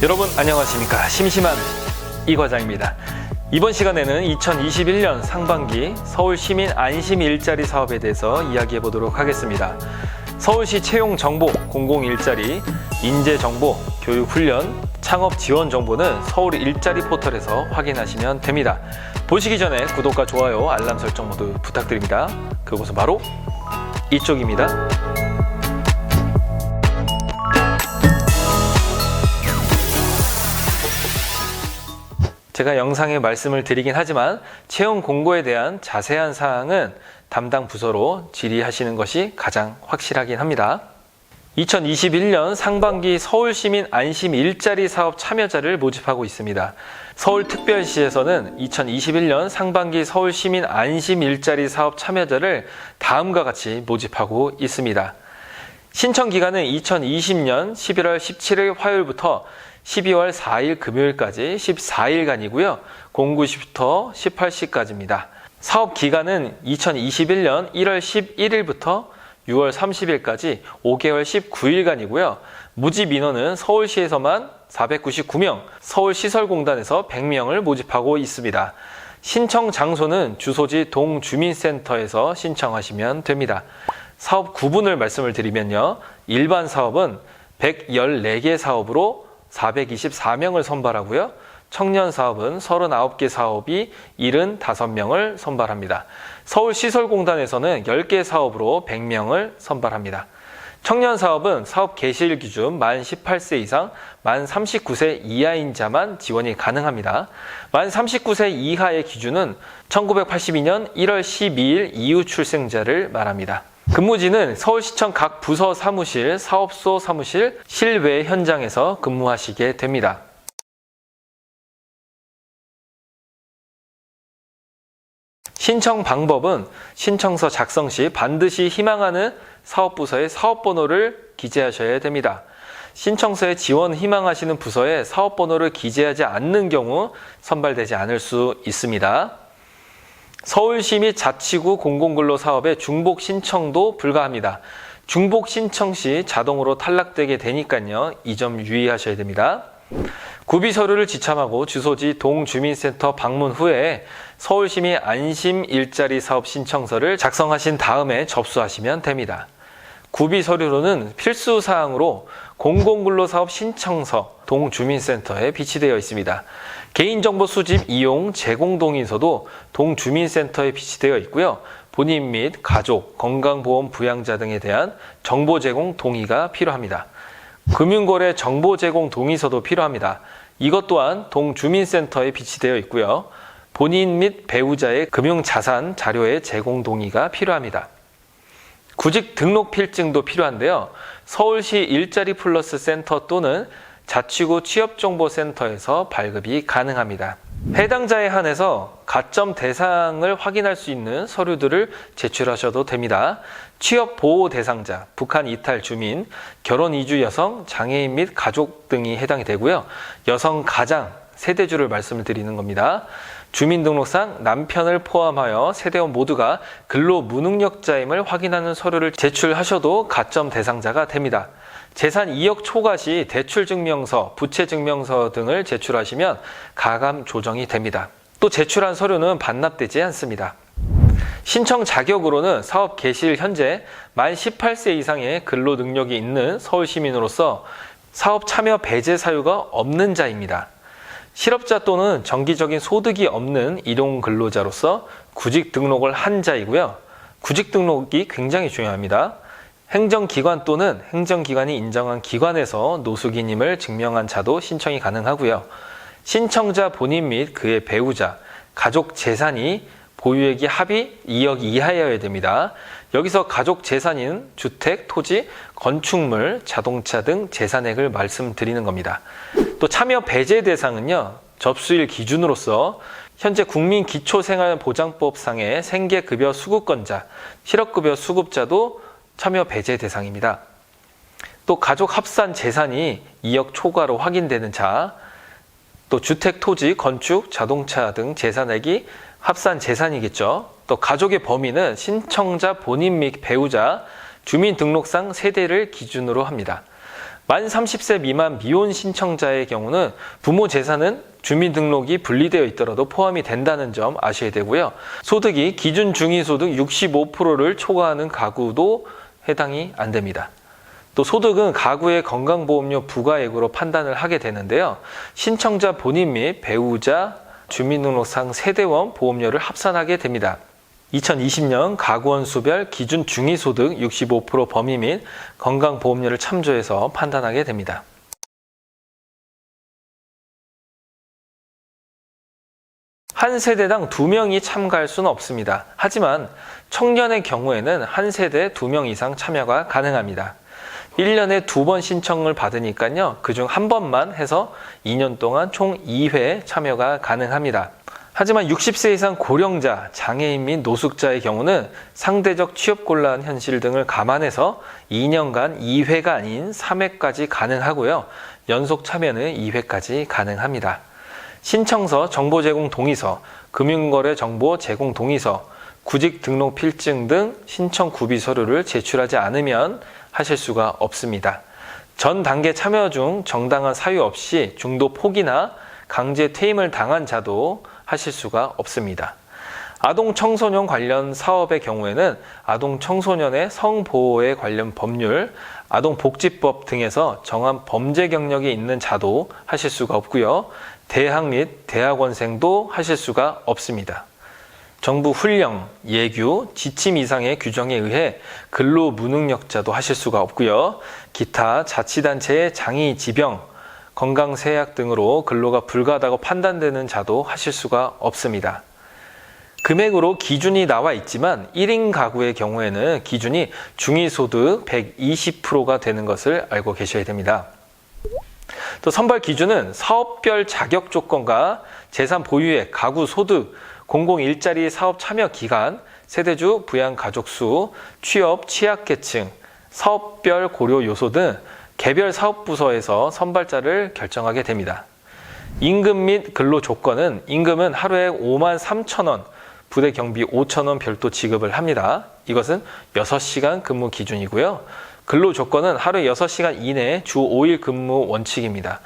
여러분 안녕하십니까. 심심한 이 과장입니다. 이번 시간에는 2021년 상반기 서울시민 안심 일자리 사업에 대해서 이야기해 보도록 하겠습니다. 서울시 채용 정보 공공 일자리 인재 정보 교육 훈련 창업 지원 정보는 서울 일자리 포털에서 확인하시면 됩니다. 보시기 전에 구독과 좋아요 알람 설정 모두 부탁드립니다. 그곳은 바로 이쪽입니다 제가 영상에 말씀을 드리긴 하지만 채용 공고에 대한 자세한 사항은 담당 부서로 질의하시는 것이 가장 확실하긴 합니다. 2021년 상반기 서울시민 안심 일자리 사업 참여자를 모집하고 있습니다. 서울특별시에서는 2021년 상반기 서울시민 안심 일자리 사업 참여자를 다음과 같이 모집하고 있습니다. 신청 기간은 2020년 11월 17일 화요일부터 12월 4일 금요일까지 14일간이고요. 09시부터 18시까지입니다. 사업 기간은 2021년 1월 11일부터 6월 30일까지 5개월 19일간이고요. 무집 인원은 서울시에서만 499명, 서울시설공단에서 100명을 모집하고 있습니다. 신청 장소는 주소지 동주민센터에서 신청하시면 됩니다. 사업 구분을 말씀을 드리면요. 일반 사업은 114개 사업으로 424명을 선발하고요. 청년 사업은 39개 사업이 75명을 선발합니다. 서울시설공단에서는 10개 사업으로 100명을 선발합니다. 청년 사업은 사업 개시일 기준 만 18세 이상, 만 39세 이하인 자만 지원이 가능합니다. 만 39세 이하의 기준은 1982년 1월 12일 이후 출생자를 말합니다. 근무지는 서울시청 각 부서 사무실, 사업소 사무실, 실외 현장에서 근무하시게 됩니다. 신청 방법은 신청서 작성 시 반드시 희망하는 사업부서의 사업번호를 기재하셔야 됩니다. 신청서에 지원 희망하시는 부서에 사업번호를 기재하지 않는 경우 선발되지 않을 수 있습니다. 서울시 및 자치구 공공근로 사업의 중복 신청도 불가합니다. 중복 신청 시 자동으로 탈락되게 되니까요. 이 점 유의하셔야 됩니다. 구비 서류를 지참하고 주소지 동주민센터 방문 후에 서울시민 안심 일자리 사업 신청서를 작성하신 다음에 접수하시면 됩니다. 구비 서류로는 필수 사항으로 공공근로사업 신청서 동주민센터에 비치되어 있습니다. 개인정보 수집 이용 제공 동의서도 동주민센터에 비치되어 있고요. 본인 및 가족, 건강보험 부양자 등에 대한 정보 제공 동의가 필요합니다. 금융거래 정보 제공 동의서도 필요합니다. 이것 또한 동주민센터에 비치되어 있고요. 본인 및 배우자의 금융자산 자료의 제공 동의가 필요합니다. 구직 등록 필증도 필요한데요. 서울시 일자리 플러스 센터 또는 자치구 취업정보센터에서 발급이 가능합니다. 해당자에 한해서 가점 대상을 확인할 수 있는 서류들을 제출하셔도 됩니다. 취업 보호 대상자, 북한 이탈 주민, 결혼 이주 여성, 장애인 및 가족 등이 해당이 되고요. 여성 가장, 세대주를 말씀을 드리는 겁니다. 주민등록상 남편을 포함하여 세대원 모두가 근로 무능력자임을 확인하는 서류를 제출하셔도 가점 대상자가 됩니다. 재산 2억 초과 시 대출증명서, 부채증명서 등을 제출하시면 가감 조정이 됩니다. 또 제출한 서류는 반납되지 않습니다. 신청 자격으로는 사업 개시일 현재 만 18세 이상의 근로 능력이 있는 서울 시민으로서 사업 참여 배제 사유가 없는 자입니다. 실업자 또는 정기적인 소득이 없는 이동 근로자로서 구직 등록을 한 자이고요. 구직 등록이 굉장히 중요합니다. 행정기관 또는 행정기관이 인정한 기관에서 노숙인임을 증명한 자도 신청이 가능하고요. 신청자 본인 및 그의 배우자, 가족 재산이 보유액이 합이 2억 이하여야 됩니다. 여기서 가족 재산인 주택, 토지, 건축물, 자동차 등 재산액을 말씀드리는 겁니다. 또 참여 배제 대상은요, 접수일 기준으로서 현재 국민기초생활보장법상의 생계급여 수급권자, 실업급여 수급자도 참여 배제 대상입니다. 또 가족 합산 재산이 2억 초과로 확인되는 자, 또 주택, 토지, 건축, 자동차 등 재산액이 합산 재산이겠죠. 또 가족의 범위는 신청자 본인 및 배우자, 주민등록상 세대를 기준으로 합니다. 만 30세 미만 미혼 신청자의 경우는 부모 재산은 주민등록이 분리되어 있더라도 포함이 된다는 점 아셔야 되고요. 소득이 기준 중위소득 65%를 초과하는 가구도 해당이 안 됩니다. 또 소득은 가구의 건강보험료 부과액으로 판단을 하게 되는데요. 신청자 본인 및 배우자, 주민등록상 세대원 보험료를 합산하게 됩니다. 2020년 가구원 수별 기준 중위소득 65% 범위 및 건강보험료를 참조해서 판단하게 됩니다. 한 세대당 두 명이 참가할 수는 없습니다. 하지만 청년의 경우에는 한 세대 두 명 이상 참여가 가능합니다. 1년에 두 번 신청을 받으니까요. 그중 한 번만 해서 2년 동안 총 2회 참여가 가능합니다. 하지만 60세 이상 고령자, 장애인 및 노숙자의 경우는 상대적 취업 곤란 현실 등을 감안해서 2년간 2회가 아닌 3회까지 가능하고요. 연속 참여는 2회까지 가능합니다. 신청서, 정보 제공 동의서, 금융거래 정보 제공 동의서, 구직 등록 필증 등 신청 구비 서류를 제출하지 않으면 하실 수가 없습니다. 전 단계 참여 중 정당한 사유 없이 중도 포기나 강제 퇴임을 당한 자도 하실 수가 없습니다. 아동 청소년 관련 사업의 경우에는 아동 청소년의 성보호에 관련 법률, 아동복지법 등에서 정한 범죄 경력이 있는 자도 하실 수가 없고요. 대학 및 대학원생도 하실 수가 없습니다. 정부 훈령, 예규, 지침 이상의 규정에 의해 근로 무능력자도 하실 수가 없고요. 기타 자치단체의 장애, 지병, 건강세약 등으로 근로가 불가하다고 판단되는 자도 하실 수가 없습니다. 금액으로 기준이 나와 있지만 1인 가구의 경우에는 기준이 중위소득 120%가 되는 것을 알고 계셔야 됩니다. 또 선발 기준은 사업별 자격 조건과 재산 보유액, 가구 소득, 공공 일자리 사업 참여 기간, 세대주 부양 가족 수, 취업 취약계층, 사업별 고려 요소 등 개별 사업 부서에서 선발자를 결정하게 됩니다. 임금 및 근로 조건은 임금은 하루에 5만 3천 원, 부대 경비 5천 원 별도 지급을 합니다. 이것은 6시간 근무 기준이고요. 근로 조건은 하루 6시간 이내 주 5일 근무 원칙입니다.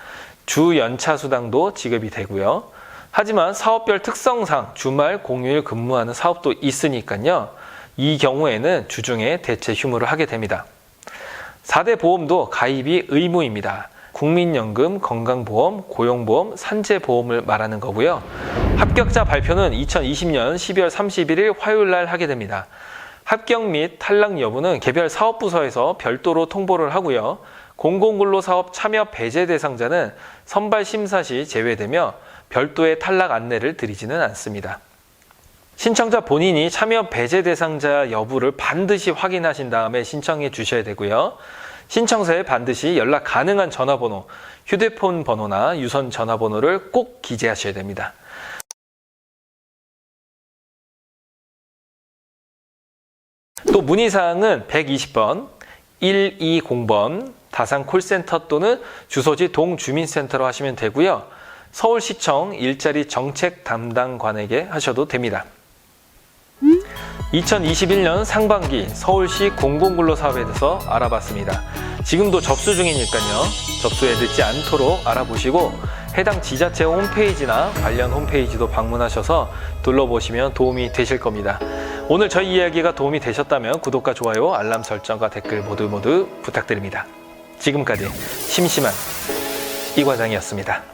주 연차 수당도 지급이 되고요. 하지만 사업별 특성상 주말 공휴일 근무하는 사업도 있으니까요. 이 경우에는 주중에 대체 휴무를 하게 됩니다. 4대 보험도 가입이 의무입니다. 국민연금, 건강보험, 고용보험, 산재보험을 말하는 거고요. 합격자 발표는 2020년 12월 31일 화요일 날 하게 됩니다. 합격 및 탈락 여부는 개별 사업부서에서 별도로 통보를 하고요. 공공근로사업 참여 배제 대상자는 선발 심사 시 제외되며 별도의 탈락 안내를 드리지는 않습니다. 신청자 본인이 참여 배제 대상자 여부를 반드시 확인하신 다음에 신청해 주셔야 되고요. 신청서에 반드시 연락 가능한 전화번호, 휴대폰 번호나 유선 전화번호를 꼭 기재하셔야 됩니다. 또 문의사항은 120번, 120번, 다산 콜센터 또는 주소지 동주민센터로 하시면 되고요. 서울시청 일자리 정책 담당관에게 하셔도 됩니다. 2021년 상반기 서울시 공공근로 사업에 대해서 알아봤습니다. 지금도 접수 중이니까요. 접수에 늦지 않도록 알아보시고 해당 지자체 홈페이지나 관련 홈페이지도 방문하셔서 둘러보시면 도움이 되실 겁니다. 오늘 저희 이야기가 도움이 되셨다면 구독과 좋아요, 알람 설정과 댓글 모두 모두 부탁드립니다. 지금까지 심심한 이 과장이었습니다.